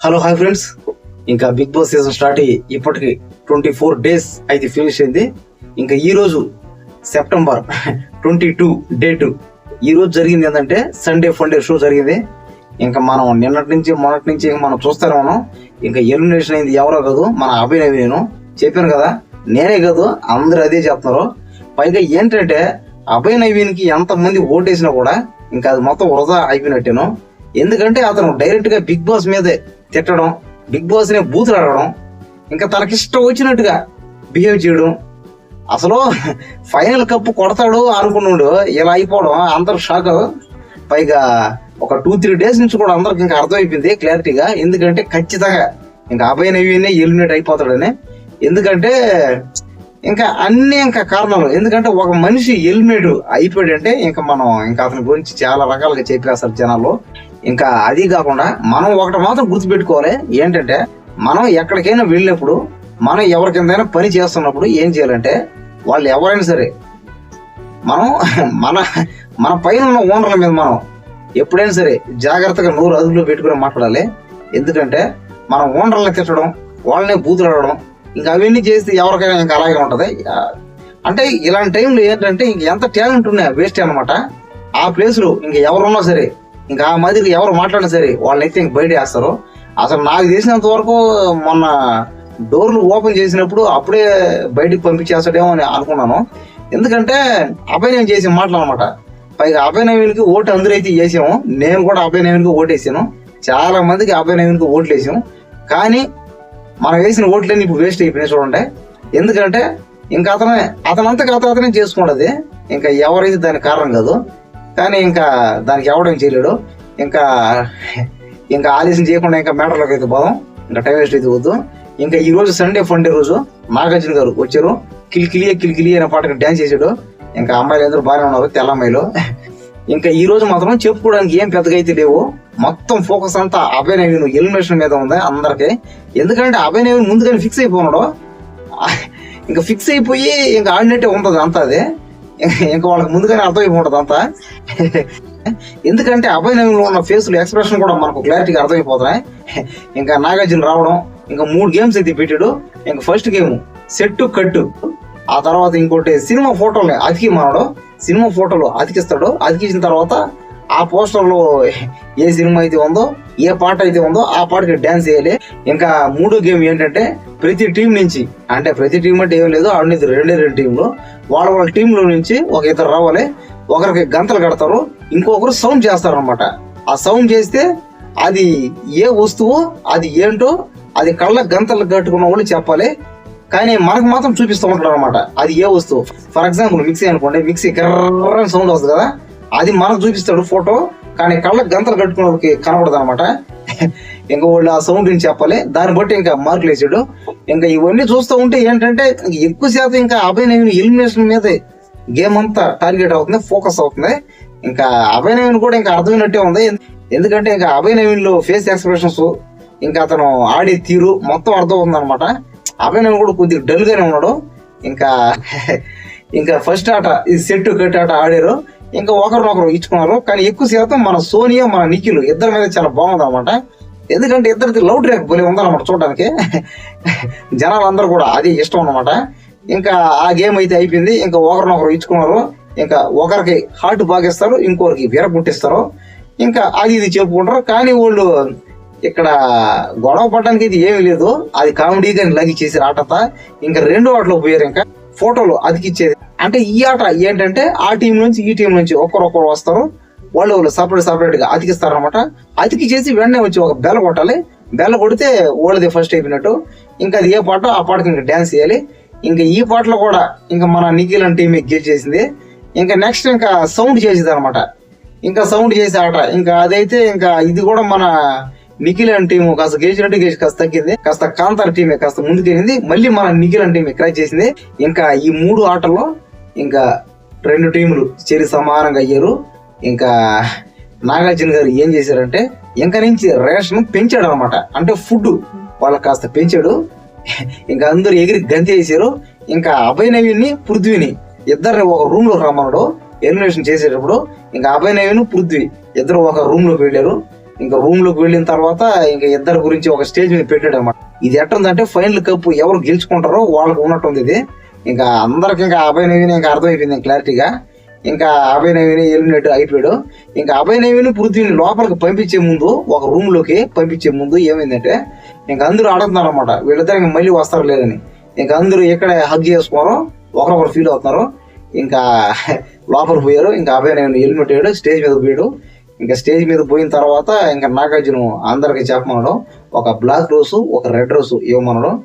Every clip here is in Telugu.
హలో హాయ్ ఫ్రెండ్స్ ఇంకా బిగ్ బాస్ సీజన్ స్టార్ట్ అయ్యి ఇప్పటికి ట్వంటీ ఫోర్ డేస్ అయితే ఫినిష్ అయింది. ఇంకా ఈరోజు సెప్టెంబర్ ట్వంటీ టూ డేట్ ఈ రోజు జరిగింది ఏంటంటే సండే ఫండే షో జరిగింది. ఇంకా మనం నిన్నటి నుంచి మొన్నటి నుంచి ఇంకా మనం చూస్తానే ఉన్నాం ఇంకా ఎలిమినేషన్ అయింది ఎవరో కాదు మన అభినవ్ నేను. చెప్పాను కదా నేనే కాదు అందరూ అదే చెప్తున్నారు పైగా ఏంటంటే అభయ్ నవీన్కి ఎంతమంది ఓటేసినా కూడా ఇంకా అది మొత్తం వృధా అయిపోయినట్టేను. ఎందుకంటే అతను డైరెక్ట్గా బిగ్ బాస్ మీదే తిట్టడం బిగ్ బాస్ని బూతులు అడగడం ఇంకా తనకిష్టం వచ్చినట్టుగా బిహేవ్ చేయడం. అసలు ఫైనల్ కప్పు కొడతాడు అనుకున్నాడు ఇలా అయిపోవడం అందరు షాక్ పైగా ఒక టూ త్రీ డేస్ నుంచి కూడా అందరికి ఇంకా అర్థమైపోయింది క్లారిటీగా ఎందుకంటే ఖచ్చితంగా ఇంకా అభయ నవీనే ఎలిమినేట్ అయిపోతాడని. ఎందుకంటే ఇంకా అన్ని ఇంకా కారణాలు. ఎందుకంటే ఒక మనిషి ఎలిమినేట్ అయిపోయాడంటే ఇంకా మనం ఇంకా అతని గురించి చాలా రకాలుగా చెప్పేస్తారు జనాలు ఇంకా అది కాకుండా మనం ఒకటి మాత్రం గుర్తుపెట్టుకోవాలి ఏంటంటే మనం ఎక్కడికైనా వెళ్ళినప్పుడు మనం ఎవరికిందైనా పని చేస్తున్నప్పుడు ఏం చేయాలంటే వాళ్ళు ఎవరైనా సరే మనం మన మన పైన ఉన్న ఓనర్ల మీద మనం ఎప్పుడైనా సరే జాగ్రత్తగా నోరు అదుపులో పెట్టుకుని మాట్లాడాలి. ఎందుకంటే మనం ఓనర్లను తిట్టడం వాళ్ళనే బూతులు అడగడం ఇంకా అవన్నీ చేస్తే ఎవరికైనా ఇంకా అలాగే ఉంటుంది. అంటే ఇలాంటి టైంలో ఏంటంటే ఇంక ఎంత టాలెంట్ ఉన్నా వేస్ట్ అనమాట ఆ ప్లేస్లో ఇంక ఎవరున్నా సరే ఇంకా ఆ మాదిరి ఎవరు మాట్లాడినా సరే వాళ్ళనైతే ఇంక బయట వేస్తారు. అసలు నాకు తెలిసినంత వరకు మొన్న డోర్లు ఓపెన్ చేసినప్పుడు అప్పుడే బయటికి పంపించేస్తాడేమో అని అనుకున్నాను. ఎందుకంటే అభినయం చేసి మాటలు అనమాట పైగా అభినయనికి ఓటు అందరైతే వేసాము నేను కూడా అభినయనికి ఓటు వేసాను చాలా మందికి అభినయనికి ఓట్లు వేసాము కానీ మనం వేసిన ఓట్లన్నీ ఇప్పుడు వేస్ట్ అయిపోయినాయి చూడండి. ఎందుకంటే ఇంకా అతనే అతనంతకు అతను అతనే చేసుకున్నది. ఇంకా ఎవరైతే దానికి కారణం కాదు. కానీ ఇంకా దానికి ఎవడం చేయలేడు. ఇంకా ఇంకా ఆలస్యం చేయకుండా ఇంకా మ్యాటర్లోకి అయితే పోదాం. ఇంకా టైం వేస్ట్ అయితే వద్దు ఇంకా ఈ రోజు సండే ఫండే రోజు. నాగార్జున గారు వచ్చారు. కిలికిలియే కిలికిలి అనే పాటకి డ్యాన్స్ చేశాడు. ఇంకా అమ్మాయిలు అందరూ బాగానే ఉన్నారు తెల్ల అమ్మాయిలు. ఇంకా ఈ రోజు మాత్రం చెప్పుకోవడానికి ఏం పెద్దగా అయితే లేవు. మొత్తం ఫోకస్ అంతా అభయ్ నవీన్ ఎలిమినేషన్ మీద ఉంది అందరికి. ఎందుకంటే అభయ్ నవీన్ ముందుగానే ఫిక్స్ అయిపోన్నాడు ఇంకా ఫిక్స్ అయిపోయి ఇంకా ఆడినట్టే ఉంటుంది అంతా అది. ఇంకా వాళ్ళకి ముందుగానే అర్థమైపోతుంది అంతా. ఎందుకంటే అభయ ఉన్న ఫేస్ ఎక్స్ప్రెషన్ కూడా మనకు క్లారిటీగా అర్థమైపోతున్నాయి. ఇంకా నాగార్జున రావడం ఇంకా మూడు గేమ్స్ అయితే పెట్టాడు. ఇంకా ఫస్ట్ గేమ్ సెట్ కట్టు ఆ తర్వాత ఇంకోటి సినిమా ఫోటోలు అతికి మనడు సినిమా ఫోటోలు అతికిస్తాడు. అతికించిన తర్వాత ఆ పోస్టర్లో ఏ సినిమా అయితే ఉందో ఏ పాట అయితే ఉందో ఆ పాటకి డాన్స్ చేయాలి. ఇంకా మూడో గేమ్ ఏంటంటే ప్రతి టీం నుంచి అంటే ప్రతి టీం అంటే ఏం లేదు ఆడినది రెండే రెండు టీంలు వాళ్ళ వాళ్ళ టీంలో నుంచి ఒక ఇద్దరు రావాలి ఒకరికి గంతలు కడతారు ఇంకొకరు సౌండ్ చేస్తారు అనమాట ఆ సౌండ్ చేస్తే అది ఏ వస్తువు అది ఏంటో అది కళ్ళ గంతలు కట్టుకున్న వాళ్ళు చెప్పాలి. కానీ మనకు మాత్రం చూపిస్తూ ఉంటాడు అనమాట అది ఏ వస్తువు. ఫర్ ఎగ్జాంపుల్ మిక్సీ అనుకోండి మిక్సీ కర్ర సౌండ్ వస్తుంది కదా అది మనకు చూపిస్తాడు ఫోటో కానీ కళ్ళ గంతలు కట్టుకున్న వాళ్ళకి కనబడదు అనమాట ఇంకా వాళ్ళు ఆ సౌండ్ గురించి చెప్పాలి. దాన్ని బట్టి ఇంకా మార్కులు వేసాడు ఇంకా ఇవన్నీ చూస్తూ ఉంటే ఏంటంటే ఎక్కువ శాతం ఇంకా అభినయం ఎలిమినేషన్ మీదే గేమ్ అంతా టార్గెట్ అవుతుంది ఫోకస్ అవుతుంది. ఇంకా అభినయం కూడా ఇంకా అర్థమైనట్టే ఉంది. ఎందుకంటే ఇంకా అభినయంలో ఫేస్ ఎక్స్ప్రెషన్స్ ఇంకా అతను ఆడే తీరు మొత్తం అర్థం అనమాట అభినయం కూడా కొద్దిగా డల్గానే ఉన్నాడు. ఇంకా ఇంకా ఫస్ట్ ఆట ఇది సెట్ కట్టి ఆట ఆడారు. ఇంకా ఒకరినొకరు ఇచ్చుకున్నారు. కానీ ఎక్కువ శాతం మన సోనియా మన నిఖిల్ ఇద్దరి మీద చాలా బాగుంది అనమాట ఎందుకంటే ఇద్దరిది లవ్ ట్రాక్ పోలి ఉందన్నమాట చూడడానికి. జనాలందరూ కూడా అది ఇష్టం అనమాట ఇంకా ఆ గేమ్ అయితే అయిపోయింది. ఇంకా ఒకరినొకరు ఇచ్చుకున్నారు. ఇంకా ఒకరికి హార్ట్ బాగిస్తారు ఇంకొకరికి వీర పుట్టిస్తారు. ఇంకా అది ఇది చెప్పుకుంటారు. కానీ వాళ్ళు ఇక్కడ గొడవ పడడానికి ఇది ఏమీ లేదు. అది కామెడీగా లగి చేసి ఆటత ఇంకా రెండు ఆటలు పోయారు ఇంకా. ఫోటోలు అతికిచ్చేది. అంటే ఈ ఆట ఏంటంటే ఆ టీం నుంచి ఈ టీం నుంచి ఒకరొకరు వస్తారు. వాళ్ళు వాళ్ళు సపరేట్ సపరేట్గా అతికిస్తారు అనమాట అతికి చేసి వెంటనే వచ్చి ఒక బెల్ల కొట్టాలి. బెల్ల కొడితే వాళ్ళది ఫస్ట్ అయిపోయినట్టు. ఇంకా అది ఏ పాట ఆ పాటకి ఇంకా డ్యాన్స్ చేయాలి. ఇంకా ఈ పాటలో కూడా ఇంకా మన నిఖిల్ అని టీం గెలిచేసింది. ఇంకా నెక్స్ట్ ఇంకా సౌండ్ చేసేది అనమాట ఇంకా సౌండ్ చేసే ఆట. ఇంకా అదైతే ఇంకా ఇది కూడా మన నిఖిల్ అని టీం కాస్త గెలిచినట్టు గెలిచి కాస్త తగ్గింది. కాస్త కాంతార టీమే కాస్త ముందుకెళ్ళింది. మళ్ళీ మన నిఖిల్ అని టీమే క్రాచ్ చేసింది. ఇంకా ఈ మూడు ఆటల్లో ఇంకా రెండు టీములు చెరి సమానంగా అయ్యారు. ఇంకా నాగార్జున గారు ఏం చేశారంటే ఇంకా నుంచి రేషన్ పెంచాడు అనమాట అంటే ఫుడ్ వాళ్ళకి కాస్త పెంచాడు. ఇంకా అందరూ ఎగిరి గంతి వేసారు ఇంకా అభయనవిని నవీన్ని పృథ్వీని ఇద్దరిని ఒక రూమ్లో రమ్మన్నాడు. ఎలిమినేషన్ చేసేటప్పుడు ఇంకా అభయనవిని నవీన్ పృథ్వీ ఇద్దరు ఒక రూమ్లోకి వెళ్ళారు. ఇంకా రూమ్లోకి వెళ్ళిన తర్వాత ఇంకా ఇద్దరు గురించి ఒక స్టేజ్ మీద పెట్టాడు అనమాట ఇది ఎట్టుందంటే ఫైనల్ కప్ ఎవరు గెలుచుకుంటారో వాళ్ళకి ఉన్నట్టుంది ఇది. ఇంకా అందరికి ఇంకా అభయ నవీన్ ఇంకా అర్థమైపోయింది క్లారిటీగా. ఇంకా అభయ నవీన్ ఎలిమినేట్ అయిపోయాడు. ఇంకా అభయ నవీన్ పృథ్వీని లోపలికి పంపించే ముందు ఒక రూమ్లోకి పంపించే ముందు ఏమైందంటే ఇంకా అందరూ అడుగుతున్నారు అనమాట వీళ్ళిద్దరు ఇంకా మళ్ళీ వస్తారు లేదని ఇంకా అందరూ ఎక్కడ హగ్ చేసుకోరు ఒకరొకరు ఫీల్ అవుతున్నారు. ఇంకా లోపలికి పోయారు. ఇంకా అభయ నవీన్ ఎలిమినేట్ అయ్యాడు స్టేజ్ మీద పోయాడు. ఇంకా స్టేజ్ మీద పోయిన తర్వాత ఇంకా నాగార్జున అందరికి చెప్పమనడం ఒక బ్లాక్ రోసు ఒక రెడ్ రోసు ఇవ్వమనడం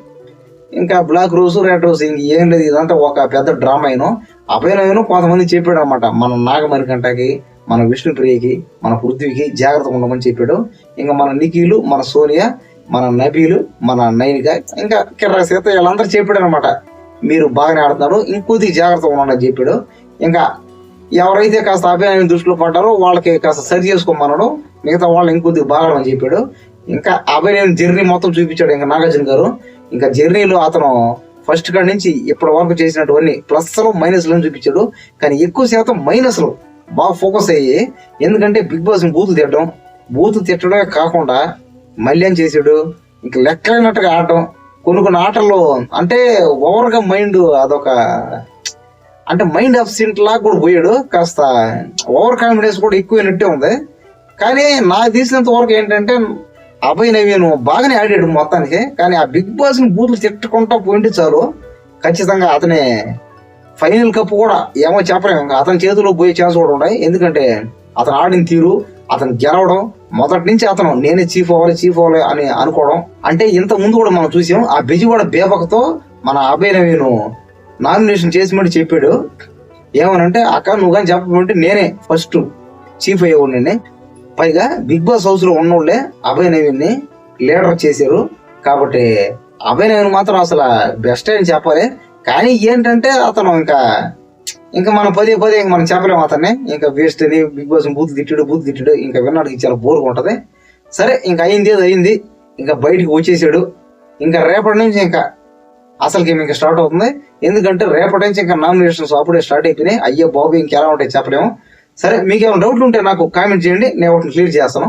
ఇంకా బ్లాక్ రోజు రెడ్ రోసు ఇంక ఏం లేదు ఇదంతా ఒక పెద్ద డ్రామా అయిన. అభయనయను కొంతమంది చెప్పాడు అనమాట మన నాగమరికంటకి మన విష్ణుప్రియకి మన పృథ్వీకి జాగ్రత్తగా ఉండమని చెప్పాడు. ఇంకా మన నిఖిలు మన సోనియా మన నబీలు మన నైనిక ఇంకా కిర్రా సీత వీళ్ళందరూ చెప్పాడు అనమాట మీరు బాగానే ఆడుతున్నారు ఇంకొద్ది జాగ్రత్తగా ఉండండి చెప్పాడు. ఇంకా ఎవరైతే కాస్త అభినయం దృష్టిలో పడ్డారో వాళ్ళకి కాస్త సరి చేసుకోమన్నాడు మిగతా వాళ్ళు ఇంకొద్ది బాగా అని చెప్పాడు. ఇంకా అభినయం జర్నీ మొత్తం చూపించాడు ఇంకా నాగార్జున గారు. ఇంకా జర్నీలో అతను ఫస్ట్ కాడి నుంచి ఇప్పటి వరకు చేసినటువంటి ప్లస్లు మైనస్లో చూపించాడు. కానీ ఎక్కువ శాతం మైనస్లు బాగా ఫోకస్ అయ్యి ఎందుకంటే బిగ్ బాస్ బూతులు తిట్టడం బూతులు తిట్టడమే కాకుండా మళ్ళీ చేసాడు. ఇంక లెక్కలేనట్టుగా ఆడటం కొన్ని కొన్ని ఆటల్లో అంటే ఓవర్గా మైండ్ అదొక అంటే మైండ్ అబ్సెంట్ లాగా కూడా పోయాడు. కాస్త ఓవర్ కాన్ఫిడెన్స్ కూడా ఎక్కువైనట్టే ఉంది. కానీ నాకు తీసినంత వరకు ఏంటంటే అభయ్ నవీన్ బాగానే ఆడాడు మొత్తానికి. కానీ ఆ బిగ్ బాస్ని బూతులు తిట్టుకుంటా పోయింటే చాలు. ఖచ్చితంగా అతని ఫైనల్ కప్ కూడా ఏమో చెప్పలేము అతని చేతిలో పోయే ఛాన్స్ కూడా ఉన్నాయి. ఎందుకంటే అతను ఆడిన తీరు అతను గెలవడం మొదటి నుంచి అతను నేనే చీఫ్ అవ్వాలి చీఫ్ అవ్వాలి అని అనుకోవడం. అంటే ఇంత ముందు కూడా మనం చూసాం ఆ బెజివాడ బేబకతో మన అభయ్ నవీన్ నామినేషన్ చేసి మళ్ళీ చెప్పాడు. ఏమనంటే అక్క నువ్వు కానీ చెప్పమంటే నేనే ఫస్ట్ చీఫ్ అయ్యేవాడిని. పైగా బిగ్ బాస్ హౌస్లో ఉన్నోళ్ళే అభయ నవీన్ లీడర్ చేశారు. కాబట్టి అభయ నవీన్ మాత్రం అసలు బెస్ట్ అని చెప్పాలి. కానీ ఏంటంటే అతను ఇంకా ఇంకా మనం పదే పదే ఇంకా మనం చెప్పలేము అతన్ని. ఇంకా వేస్ట్ అని బిగ్ బాస్ బూత్ తిట్టాడు బూత్ తిట్టాడు ఇంకా విన్నాడు చాలా బోర్గా ఉంటుంది సరే ఇంకా అయింది ఏదో అయింది. ఇంకా బయటికి వచ్చేసాడు. ఇంకా రేపటి నుంచి ఇంకా అసలు గేమ్ ఇంకా స్టార్ట్ అవుతుంది. ఎందుకంటే రేపటి నుంచి ఇంకా నామినేషన్స్ అప్పుడే స్టార్ట్ అయిపోయినాయి. అయ్యో బాబు ఇంకెలా ఉంటాయి చెప్పలేము. సరే మీకు ఏమైనా డౌట్లు ఉంటే నాకు కామెంట్ చేయండి. నేను వాటిని క్లియర్ చేస్తాను.